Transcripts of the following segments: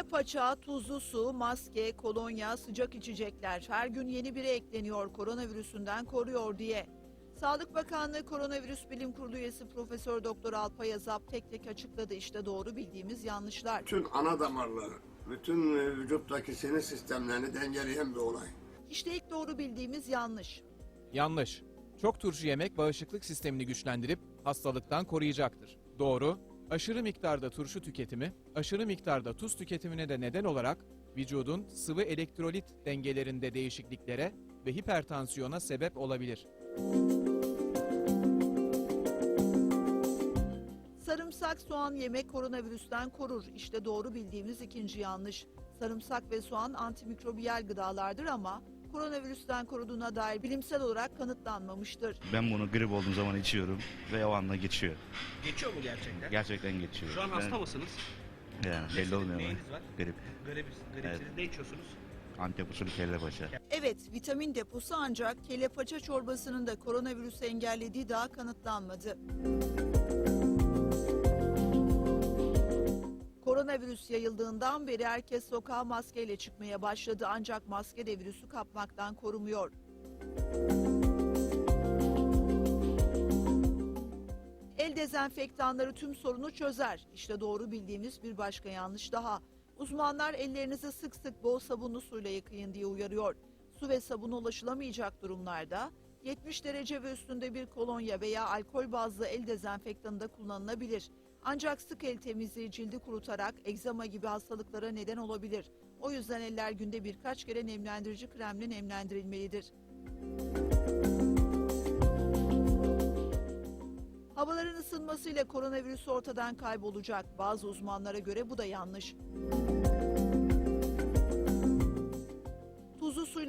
Kelle paça, tuzlu su, maske, kolonya, sıcak içecekler her gün yeni biri ekleniyor koronavirüsünden koruyor diye. Sağlık Bakanlığı Koronavirüs Bilim Kurulu üyesi Profesör Doktor Alpay Azap tek tek açıkladı işte doğru bildiğimiz yanlışlar. Bütün ana damarları, bütün e, vücuttaki sinir sistemlerini dengeleyen bir olay. İşte ilk doğru bildiğimiz yanlış. Yanlış. Çok turşu yemek bağışıklık sistemini güçlendirip hastalıktan koruyacaktır. Doğru. Aşırı miktarda turşu tüketimi, aşırı miktarda tuz tüketimine de neden olarak vücudun sıvı elektrolit dengelerinde değişikliklere ve hipertansiyona sebep olabilir. Sarımsak, soğan yemek koronavirüsten korur. İşte doğru bildiğimiz ikinci yanlış. Sarımsak ve soğan antimikrobiyal gıdalardır ama koronavirüsten koruduğuna dair bilimsel olarak kanıtlanmamıştır. Ben bunu grip olduğum zaman içiyorum ve o anda geçiyor. Geçiyor mu gerçekten? Gerçekten geçiyor. Şu an Ben- hasta mısınız? Yani belli olmuyor ama. Neyiniz var? Grip. Grip, gripsiniz. Evet. Ne içiyorsunuz? Antep usulü kelle paça. Evet, vitamin deposu ancak kelle paça çorbasının da koronavirüsü engellediği daha kanıtlanmadı. Koronavirüs yayıldığından beri herkes sokağa maskeyle çıkmaya başladı ancak maske de virüsü kapmaktan korumuyor. El dezenfektanları tüm sorunu çözer. İşte doğru bildiğimiz bir başka yanlış daha. Uzmanlar ellerinizi sık sık bol sabunlu suyla yıkayın diye uyarıyor. Su ve sabun ulaşılamayacak durumlarda 70 derece ve üstünde bir kolonya veya alkol bazlı el dezenfektanı da kullanılabilir. Ancak sık el temizliği cildi kurutarak egzama gibi hastalıklara neden olabilir. O yüzden eller günde birkaç kere nemlendirici kremle nemlendirilmelidir. Havaların ısınmasıyla koronavirüs ortadan kaybolacak. Bazı uzmanlara göre bu da yanlış.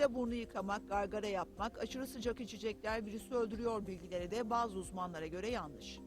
Suyla burnu yıkamak, gargara yapmak, aşırı sıcak içecekler virüsü öldürüyor bilgileri de bazı uzmanlara göre yanlış.